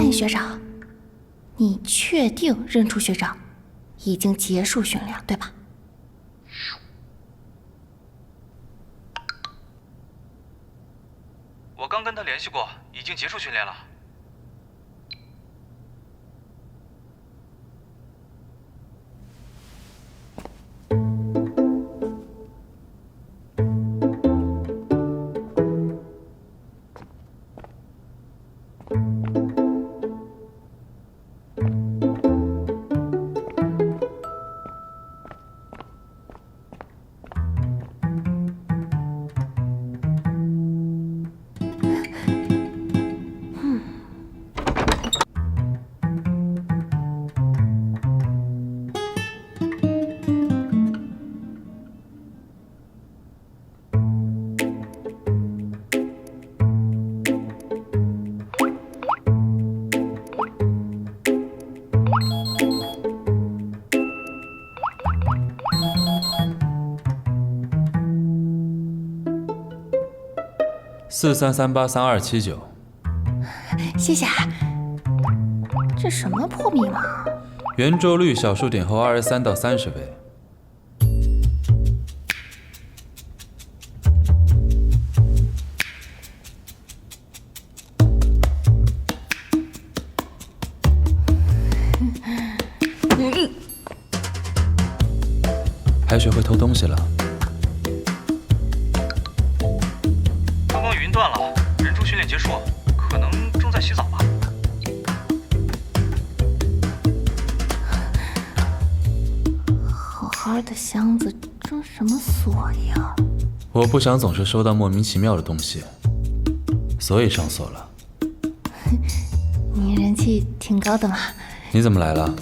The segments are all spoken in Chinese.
哎，学长，你确定认出学长已经结束训练，对吧？我刚跟他联系过，已经结束训练了。四三三八三二七九，谢谢啊。这什么破密码？圆周率小数点后二十三到三十位。好好的箱子装什么锁呀？我不想总是收到莫名其妙的东西，所以上锁了。你人气挺高的嘛。你怎么来了？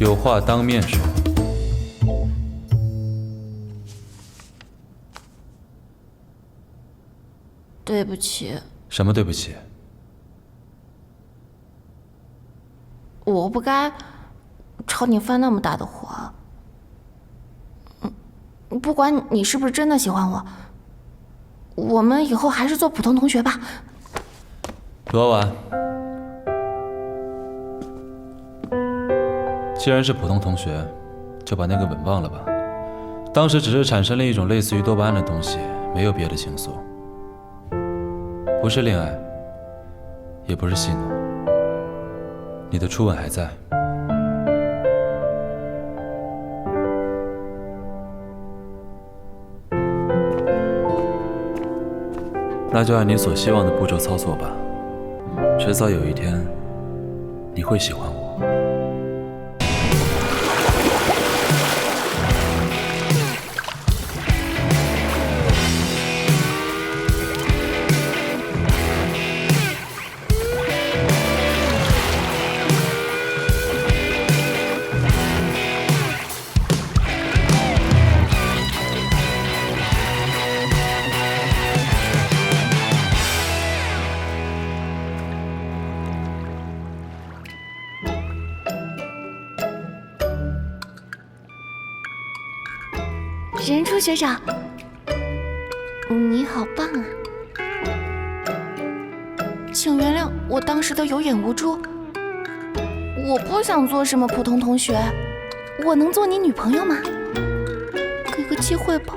有话当面说。起，什么对不起？我不该朝你发那么大的火。嗯，不管你是不是真的喜欢我，我们以后还是做普通同学吧。罗婉，既然是普通同学，就把那个吻忘了吧。当时只是产生了一种类似于多巴胺的东西，没有别的情愫，不是恋爱，也不是戏弄。你的初吻还在。那就按你所希望的步骤操作吧。迟早有一天，你会喜欢我。任初学长，你好棒啊！请原谅我当时的有眼无珠，我不想做什么普通同学，我能做你女朋友吗？给个机会吧，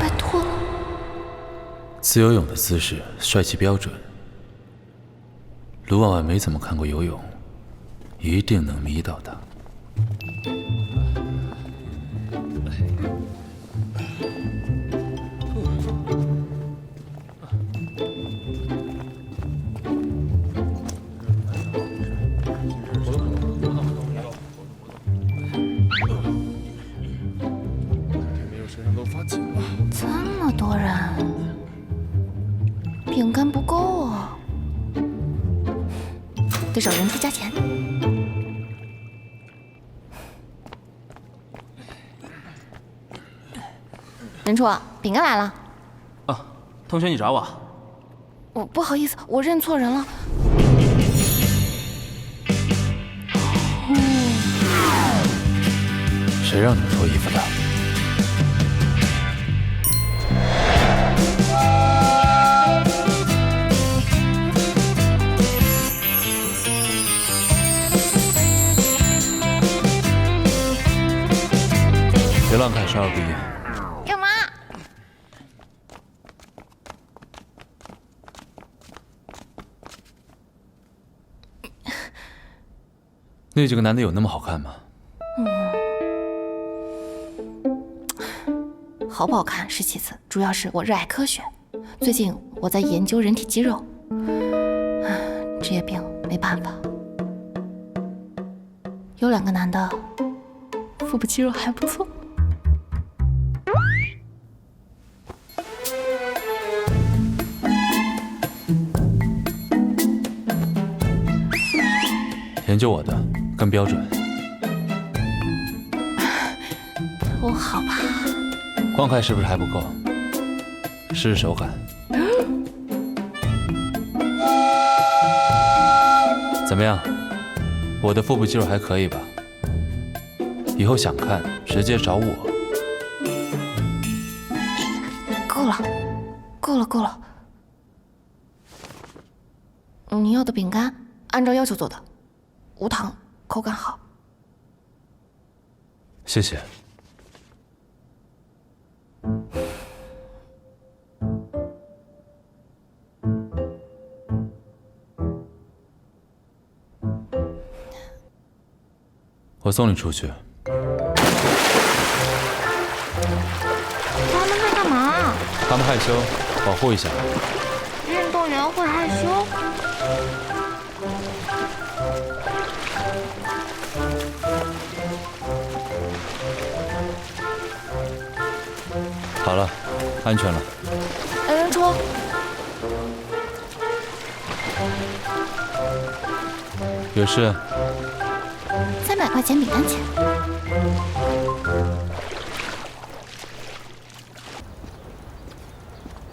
拜托了。自由泳的姿势帅气标准，卢婉婉没怎么看过游泳，一定能迷倒她。仁初，饼干来了。啊，同学你找我？我不好意思，我认错人了。哦谁让你们脱衣服的？别乱看，少儿不宜。干嘛？那几个男的有那么好看吗？嗯好不好看是其次，主要是我热爱科学。最近我在研究人体肌肉，唉职业病没办法。有两个男的，腹部肌肉还不错。研究我的更标准，我，好吧，光看是不是还不够？试试手感。怎么样？我的腹部肌肉还可以吧？以后想看直接找我。够了，够了，够了。你要的饼干按照要求做的，无糖，口感好。谢谢。我送你出去。他们在干嘛？他们害羞，保护一下。运动员会害羞？好了，安全了。来人出！有事？三百块钱饼干钱。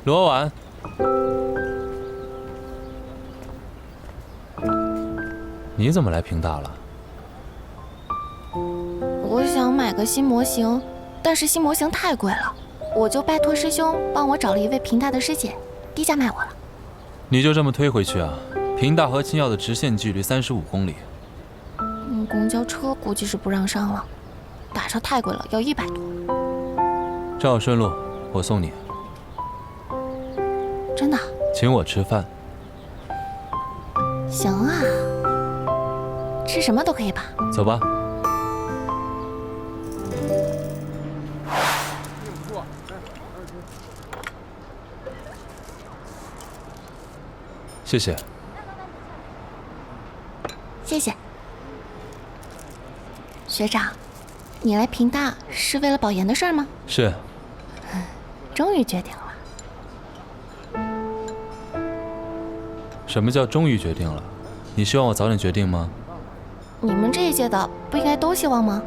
罗婉，你怎么来平大了？个新模型，但是新模型太贵了，我就拜托师兄帮我找了一位平大的师姐，低价卖我了。你就这么推回去啊？平大和青药的直线距离三十五公里，嗯，公交车估计是不让上了，打车太贵了，要一百多。正好顺路，我送你，真的？请我吃饭。行啊，吃什么都可以吧？走吧。谢谢。谢谢。学长，你来平大是为了保研的事儿吗？是，终于决定了。什么叫终于决定了？你希望我早点决定吗？你们这一届的不应该都希望吗？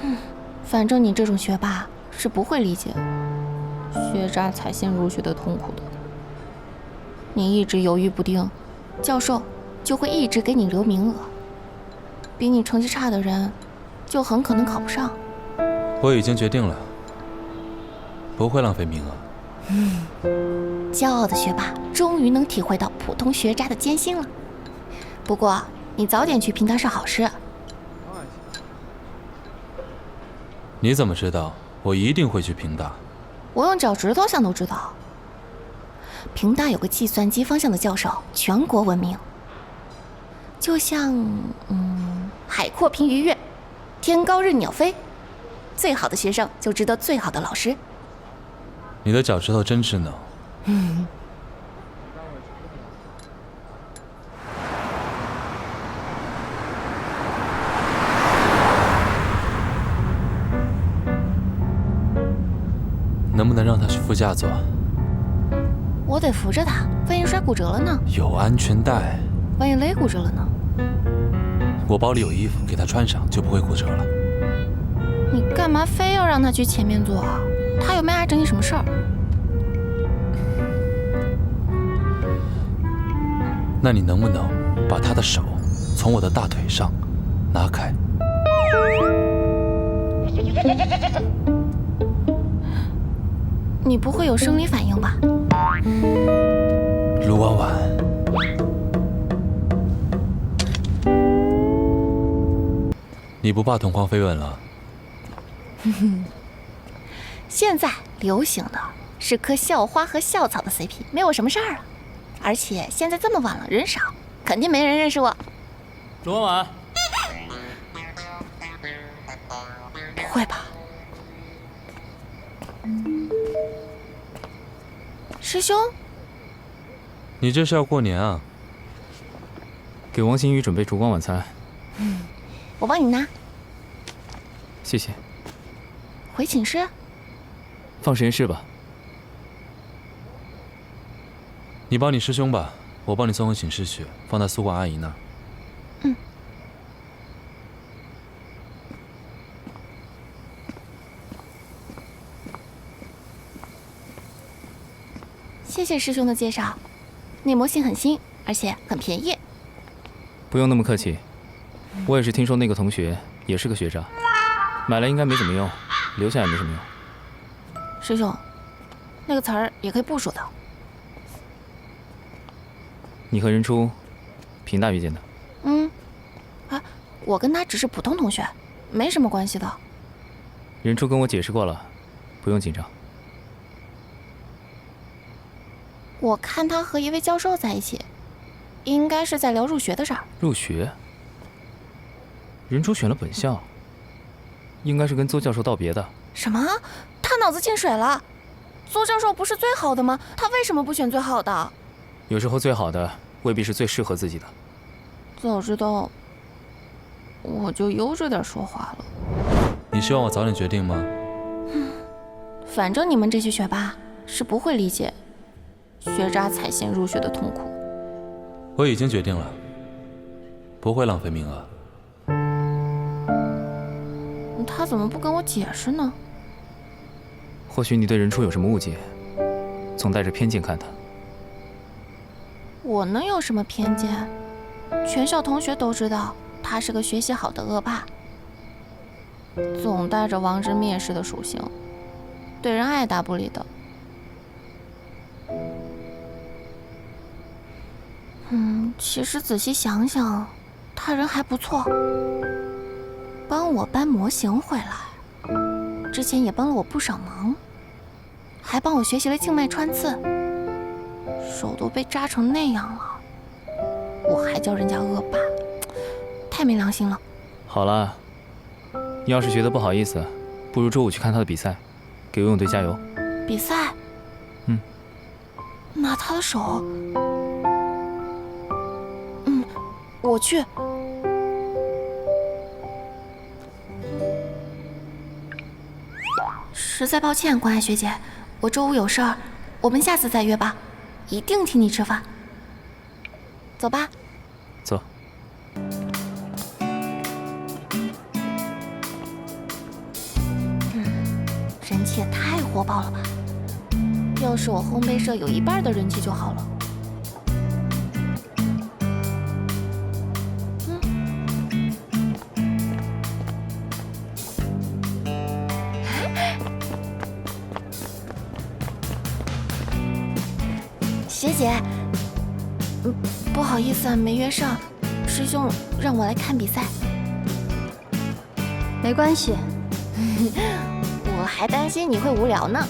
嗯，反正你这种学霸是不会理解学渣才先入学的痛苦的。你一直犹豫不定，教授就会一直给你留名额。比你成绩差的人，就很可能考不上。我已经决定了，不会浪费名额。嗯骄傲的学霸终于能体会到普通学渣的艰辛了。不过，你早点去平大是好事。你怎么知道我一定会去平大？我用脚趾头想都知道。平大有个计算机方向的教授，全国闻名。就像，嗯，海阔凭鱼跃，天高任鸟飞。最好的学生就值得最好的老师。你的脚趾头真智能。能 副驾座？我得扶着他，万一摔骨折了呢？有安全带，万一勒骨折了呢？我包里有衣服，给他穿上就不会骨折了。你干嘛非要让他去前面坐啊？他又没碍着你什么事儿。那你能不能把他的手从我的大腿上拿开？你不会有生理反应吧？卢婉婉，你不怕同框飞吻了？现在流行的是磕校花和校草的 CP，没有什么事儿了。而且现在这么晚了，人少，肯定没人认识我。卢婉婉，不会吧？师兄，你这是要过年啊？给王新宇准备烛光晚餐，嗯我帮你拿，谢谢。回寝室。放实验室吧。你帮你师兄吧，我帮你送回寝室去，放在宿管阿姨那儿。谢谢师兄的介绍，内膜性很新，而且很便宜。不用那么客气，我也是听说那个同学也是个学渣，买了应该没怎么用，留下也没什么用。师兄，那个词儿也可以不说的。你和任初，平大遇见的，嗯，啊，我跟他只是普通同学，没什么关系的。任初跟我解释过了，不用紧张。我看他和一位教授在一起，应该是在聊入学的事儿。入学，任初选了本校，应该是跟邹教授道别的。什么？他脑子进水了？邹教授不是最好的吗？他为什么不选最好的？有时候最好的未必是最适合自己的。早知道，我就悠着点说话了。你希望我早点决定吗？反正你们这些学霸是不会理解学渣踩线入学的痛苦。我已经决定了，不会浪费名额。他怎么不跟我解释呢？或许你对任初有什么误解，总带着偏见看他。我能有什么偏见？全校同学都知道他是个学习好的恶霸，总带着王之蔑视的属性，对人爱答不理的。嗯，其实仔细想想，他人还不错，帮我搬模型回来，之前也帮了我不少忙，还帮我学习了静脉穿刺。手都被扎成那样了，我还叫人家恶霸，太没良心了。好了，你要是觉得不好意思，不如周五去看他的比赛，给游泳队加油。比赛？嗯。那他的手？嗯，我去。实在抱歉，关爱学姐，我周五有事儿，我们下次再约吧。一定请你吃饭，走吧。走。嗯，人气也太火爆了吧！要是我烘焙社有一半的人气就好了。好意思啊，没约上。师兄让我来看比赛，没关系。我还担心你会无聊呢，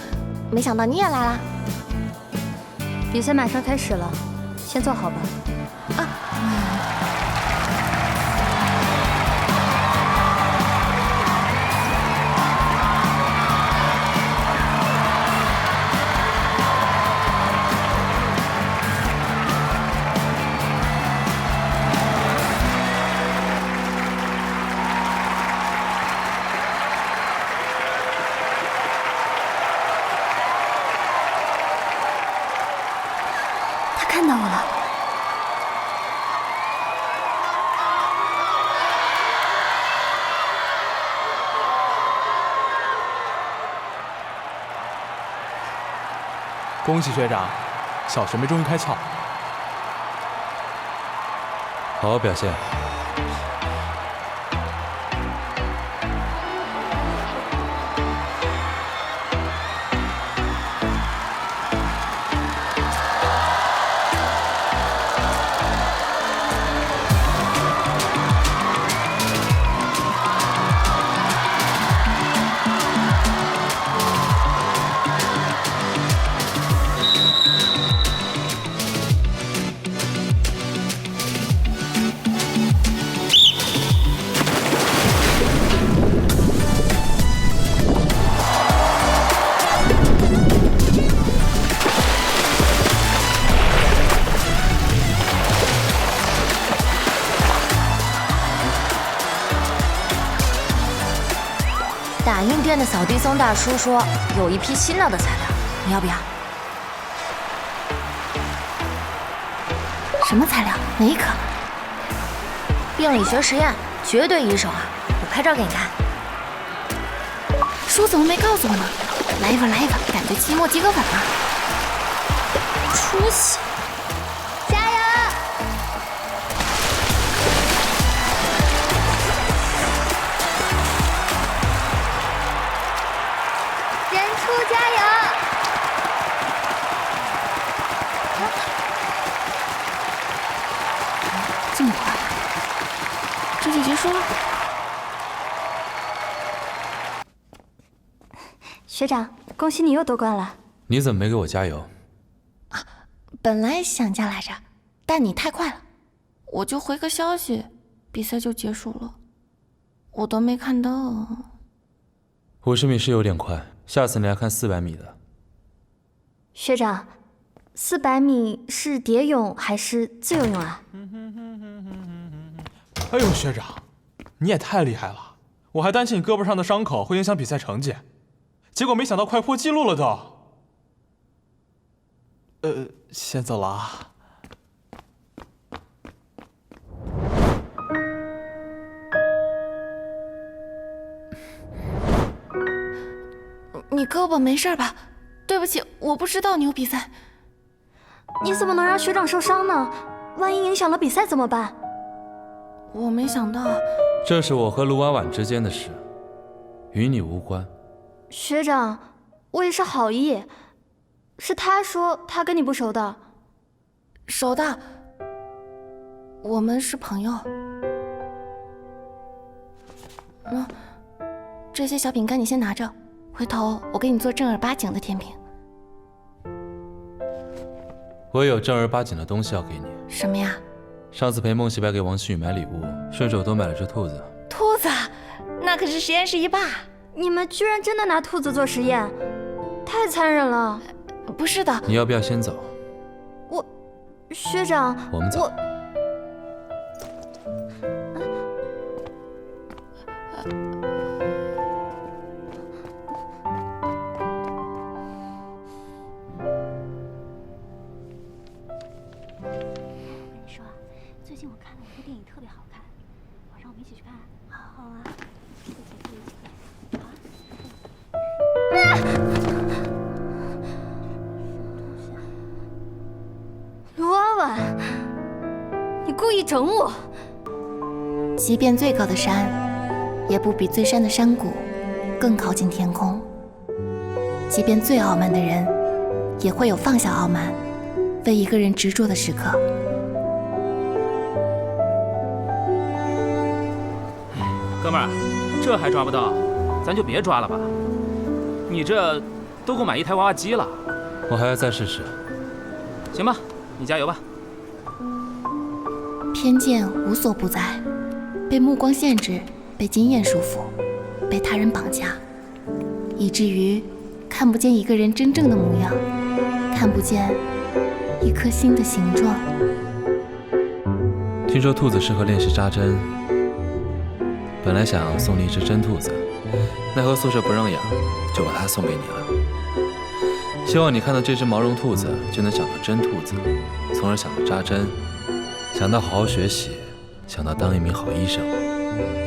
没想到你也来了。比赛马上开始了，先坐好吧。恭喜学长，小学妹终于开窍，好好表现。店的扫地僧大叔说有一批新到的材料，你要不要？什么材料？哪一颗？病理学实验，绝对一手啊！我拍照给你看。叔怎么没告诉我呢？来一份，来一份，感觉期末及格粉了。出息！学长，恭喜你又夺冠了。你怎么没给我加油？本来想加来着，但你太快了，我就回个消息，比赛就结束了，我都没看到。五十米是有点快，下次你来看四百米的。学长，四百米是蝶泳还是自由泳啊？哎呦，学长，你也太厉害了！我还担心你胳膊上的伤口会影响比赛成绩，结果没想到快破纪录了都。呃，先走了啊。你胳膊没事吧？对不起，我不知道你有比赛。你怎么能让学长受伤呢？万一影响了比赛怎么办？我没想到，这是我和卢婉婉之间的事，与你无关。学长，我也是好意，是他说他跟你不熟的。熟的，我们是朋友。嗯，这些小饼干你先拿着，回头我给你做正儿八经的甜品。我有正儿八经的东西要给你。什么呀？上次陪孟西白给王希宇买礼物，顺手多买了只兔子。兔子，那可是实验室一霸。你们居然真的拿兔子做实验，太残忍了。不是的，你要不要先走？我，学长，我们走。我卢婉婉，你故意整我！即便最高的山，也不比最山的山谷更靠近天空。即便最傲慢的人，也会有放下傲慢，为一个人执着的时刻。哥们儿，这还抓不到，咱就别抓了吧。你这都够买一台娃娃机了。我还要再试试。行吧，你加油吧。偏见无所不在，被目光限制，被经验束缚，被他人绑架，以至于看不见一个人真正的模样，看不见一颗心的形状。听说兔子适合练习扎针，本来想送你一只真兔子，奈何宿舍不让养，就把它送给你了。希望你看到这只毛绒兔子，就能想到真兔子，从而想到扎针，想到好好学习，想到当一名好医生。